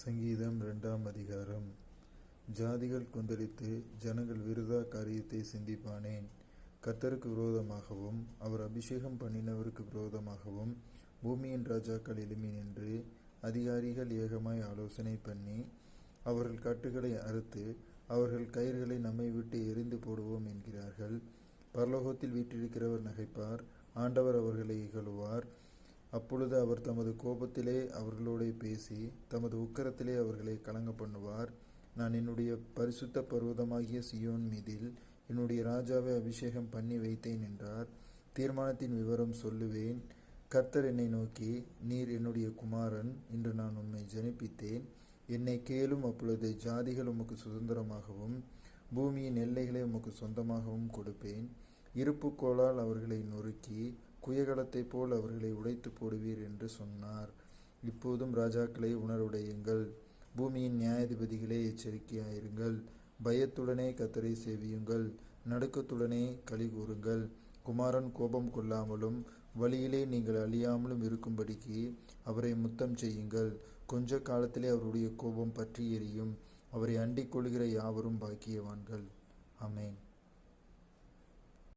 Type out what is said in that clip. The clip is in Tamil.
சங்கீதம் இரண்டாம் அதிகாரம். ஜாதிகள் கொந்தளித்து ஜனங்கள் விருதா காரியத்தை சிந்திப்பானேன். கர்த்தருக்கு விரோதமாகவும் அவர் அபிஷேகம் பண்ணினவருக்கு விரோதமாகவும் பூமியின் ராஜாக்கள் எளிமை நின்று அதிகாரிகள் ஏகமாய் ஆலோசனை பண்ணி அவர்கள் கட்டுகளை அறுத்து அவர்கள் கயிர்களை நம்மை விட்டு எரிந்து போடுவோம் என்கிறார்கள். பரலோகத்தில் வீற்றிருக்கிறவர் நகைப்பார் ஆண்டவர் அவர்களை இகழுவார். அப்பொழுது அவர் தமது கோபத்திலே அவர்களோடு பேசி தமது உக்கரத்திலே அவர்களை கலங்க பண்ணுவார். நான் என்னுடைய பரிசுத்த பர்வதமாகிய சியோன் மீதில் என்னுடைய ராஜாவை அபிஷேகம் பண்ணி வைத்தேன் என்றார். தீர்மானத்தின் விவரம் சொல்லுவேன். கர்த்தர் என்னை நோக்கி நீர் என்னுடைய குமாரன் இன்று நான் உம்மை ஜனிப்பித்தேன். என்னை கேளும் அப்பொழுது ஜாதிகள் உமக்கு சுதந்திரமாகவும் பூமியின் எல்லைகளை உமக்கு சொந்தமாகவும் கொடுப்பேன். இருப்புக்கோளால் அவர்களை நொறுக்கி குயகலத்தைப் போல் அவர்களை உடைத்து போடுவீர் என்று சொன்னார். இப்போதும் ராஜாக்களை உணர்வுடையுங்கள். பூமியின் நியாயாதிபதிகளே எச்சரிக்கையாயிருங்கள். பயத்துடனே கத்தரை சேவியுங்கள். நடுக்கத்துடனே களி கூறுங்கள். குமாரன் கோபம் கொள்ளாமலும் வழியிலே நீங்கள் அழியாமலும் இருக்கும்படிக்கு அவரை முத்தம் செய்யுங்கள். கொஞ்ச காலத்திலே அவருடைய கோபம் பற்றி எரியும். அவரை அண்டிக் கொள்கிற யாவரும் பாக்கியவான்கள். அமேன்